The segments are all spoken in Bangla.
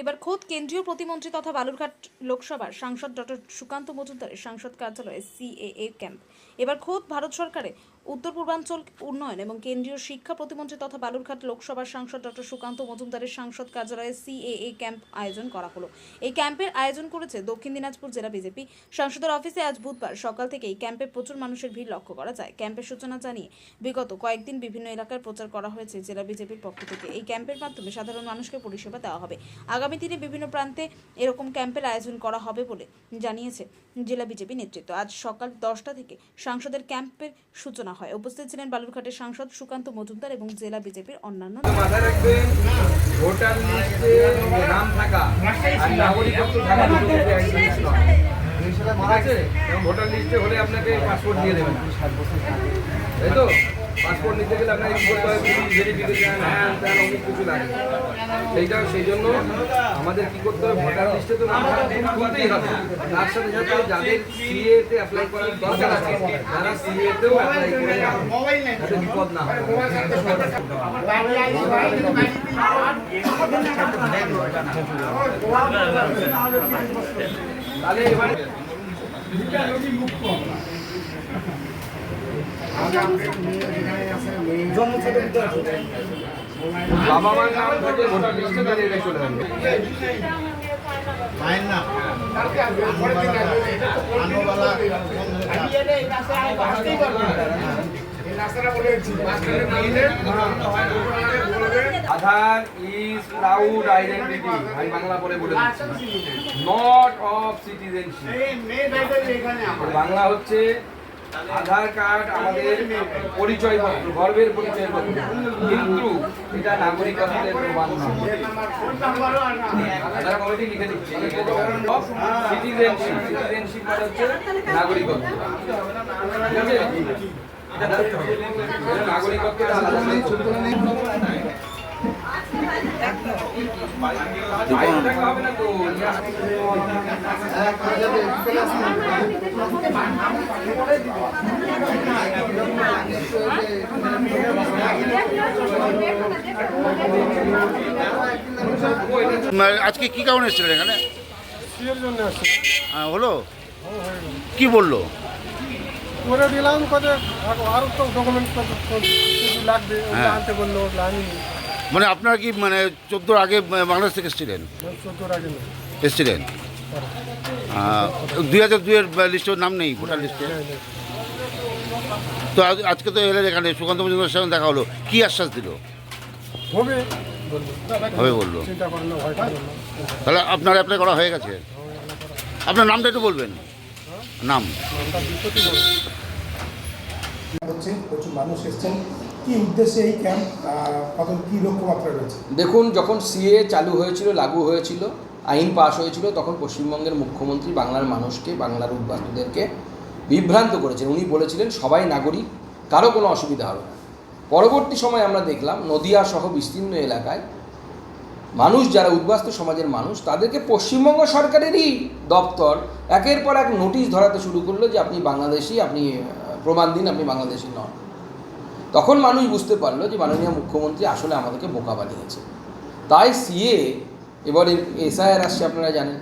এবার খোদ কেন্দ্রীয় প্রতিমন্ত্রী তথা বালুরঘাট লোকসভার সাংসদ ডক্টর সুকান্ত মজুমদারের সাংসদ কার্যালয়ে সিএএ ক্যাম্প এবার খোদ ভারত সরকারের উত্তর পূর্বাঞ্চল উন্নয়ন এবং কেন্দ্রীয় শিক্ষা প্রতিমন্ত্রী তথা বালুরঘাট লোকসভার সাংসদ ডক্টর সুকান্ত মজুমদারের সাংসদ কার্যালয়ে সিএএ ক্যাম্প আয়োজন করা হলো। এই ক্যাম্পের আয়োজন করেছে দক্ষিণ দিনাজপুর জেলা বিজেপি। সাংসদের অফিসে আজ বুধবার সকাল থেকে এই ক্যাম্পে প্রচুর মানুষের ভিড় লক্ষ্য করা যায়। ক্যাম্পের সূচনা জানিয়ে বিগত কয়েকদিন বিভিন্ন এলাকায় প্রচার করা হয়েছে জেলা বিজেপির পক্ষ থেকে। এই ক্যাম্পের মাধ্যমে সাধারণ মানুষকে পরিষেবা দেওয়া হবে। আগামী দিনে বিভিন্ন প্রান্তে এরকম ক্যাম্পের আয়োজন করা হবে বলে জানিয়েছে জেলা বিজেপি নেতৃত্ব। আজ সকাল দশটা থেকে সাংসদের ক্যাম্পের সূচনা হয়। উপস্থিত ছিলেন বালুরঘাটের সাংসদ সুকান্ত মজুমদার এবং জেলা বিজেপির অন্যান্য ভোটার লিস্টে ভোটার লিস্টে হলে আপনাকে পাসপোর্ট দিয়ে দেবেন। তাই তো? পাসপোর্ট নিতে গেলে কি করতে হবে ভেরিফিকেশন হ্যান ত্যান অনেক কিছু লাগে। সেইটা, সেই জন্য আমাদের কি করতে হবে ভোটার লিস্টে তো নাম তুলতেই হবে। তার সাথে সাথে যাদের সিএ তে অ্যাপ্লাই করার দরকার আছে, তারা সিএ তেও অ্যাপ্লাই করে যাতে বিপদ না হয়। তাহলে এবারে বাবা মার নাম থেকে ভোটার লিস্টে দাঁড়িয়ে রেখে চলে যাবে। মায়ের নাম? আধার ইজ প্রাউড আইডেন্টিটি আমি বাংলা বলে দিচ্ছি। নট অফ সিটিজেনশিপ বাংলা হচ্ছে আধার কার্ড আমাদের পরিচয়পত্র, গর্বের পরিচয়পত্র। কিন্তু এটা নাগরিকত্বের প্রমাণ আধার কমিটি লিখে দিচ্ছে। সিটিজেনশিপ সিটিজেনশিপ মানে হচ্ছে নাগরিকত্ব। নাগরিকত্বের আলাদা। আজকে কি কারণে এসেছিলেন এখানে? আহ, হলো? কি বলল? করে দিলাম কত আরও তো ডকুমেন্ট লাগবে হ্যাঁ। আনতে বলল আনি। মানে আপনারা কি মানে চোদ্দোর আগে বাংলাদেশ থেকে এসেছিলেন? এসেছিলেন? দুই হাজার দুইয়ের লিস্টের নাম নেই ভোটার লিস্টে তো আজ- আজকে তো এলেন এখানে সুকান্ত মজুমদার সঙ্গে দেখা হলো। কি আশ্বাস দিল? হবে বলল। হবে বলল তাহলে আপনার অ্যাপ্লাই করা হয়ে গেছে? আপনার নামটা একটু বলবেন। নাম। হচ্ছে প্রচুর মানুষ এসছেন। কি উদ্দেশ্যে এই ক্যাম্প কি লক্ষ্যমাত্রা রয়েছে? দেখুন, যখন সিএ চালু হয়েছিল, লাগু হয়েছিল, আইন পাশ হয়েছিল, তখন পশ্চিমবঙ্গের মুখ্যমন্ত্রী বাংলার মানুষকে, বাংলার উদ্বাস্তুদেরকে বিভ্রান্ত করেছেন। উনি বলেছিলেন, সবাই নাগরিক, কারও কোনো অসুবিধা হবে না। পরবর্তী সময় আমরা দেখলাম, নদিয়া সহ বিস্তীর্ণ এলাকায় মানুষ, যারা উদ্বাস্তু সমাজের মানুষ, তাদেরকে পশ্চিমবঙ্গ সরকারেরই দপ্তর একের পর এক নোটিশ ধরাতে শুরু করল যে, আপনি বাংলাদেশি, আপনি প্রমাণ দিন, আপনি বাংলাদেশি নন। তখন মানুষ বুঝতে পারল যে মাননীয় মুখ্যমন্ত্রী আসলে আমাদেরকে বোকা বানিয়েছে। তাই সিএ, এবারে এসআইআর আসছে আপনারা জানেন।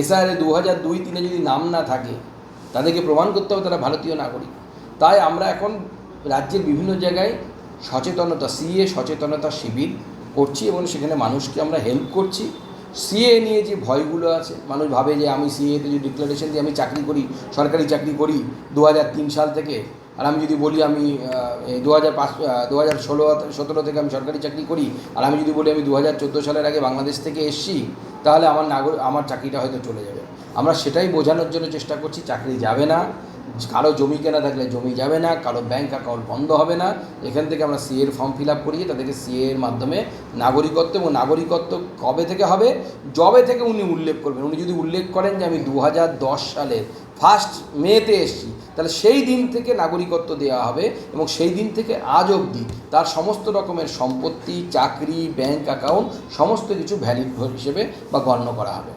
এসআইআর দু হাজার দুই তিনে যদি নাম না থাকে, তাদেরকে প্রমাণ করতে হবে তারা ভারতীয় নাগরিক। তাই আমরা এখন রাজ্যের বিভিন্ন জায়গায় সচেতনতা, সিএ সচেতনতা শিবির করছি এবং সেখানে মানুষকে আমরা হেল্প করছি। সিএ নিয়ে যে ভয়গুলো আছে, মানুষ ভাবে যে আমি সিএতে যদি ডিক্লারেশন দিয়ে আমি চাকরি করি, সরকারি চাকরি করি দু হাজার তিন সাল থেকে আর আমি যদি বলি আমি দু হাজার পাঁচ দু হাজার ষোলো, সতেরো থেকে আমি সরকারি চাকরি করি, আর আমি যদি বলি আমি দু হাজার চোদ্দ সালের আগে বাংলাদেশ থেকে এসছি, তাহলে আমার নাগরিক আমার চাকরিটা হয়তো চলে যাবে। আমরা সেটাই বোঝানোর জন্য চেষ্টা করছি, চাকরি যাবে না। কারও জমি কেনা থাকলে জমি যাবে না, কারও ব্যাংক অ্যাকাউন্ট বন্ধ হবে না, এখান থেকে আমরা সিএর ফর্ম ফিল আপ করিয়ে তাদেরকে সিএ এর মাধ্যমে নাগরিকত্ব এবং নাগরিকত্ব কবে থেকে হবে জবে থেকে উনি উল্লেখ করবেন। উনি যদি উল্লেখ করেন যে আমি দু হাজার দশ সালের ফার্স্ট মেতে এসেছি, তাহলে সেই দিন থেকে নাগরিকত্ব দেওয়া হবে এবং সেই দিন থেকে আজ অবধি তার সমস্ত রকমের সম্পত্তি, চাকরি ব্যাংক অ্যাকাউন্ট সমস্ত কিছু ভ্যালিড হিসেবে বা গণ্য করা হবে।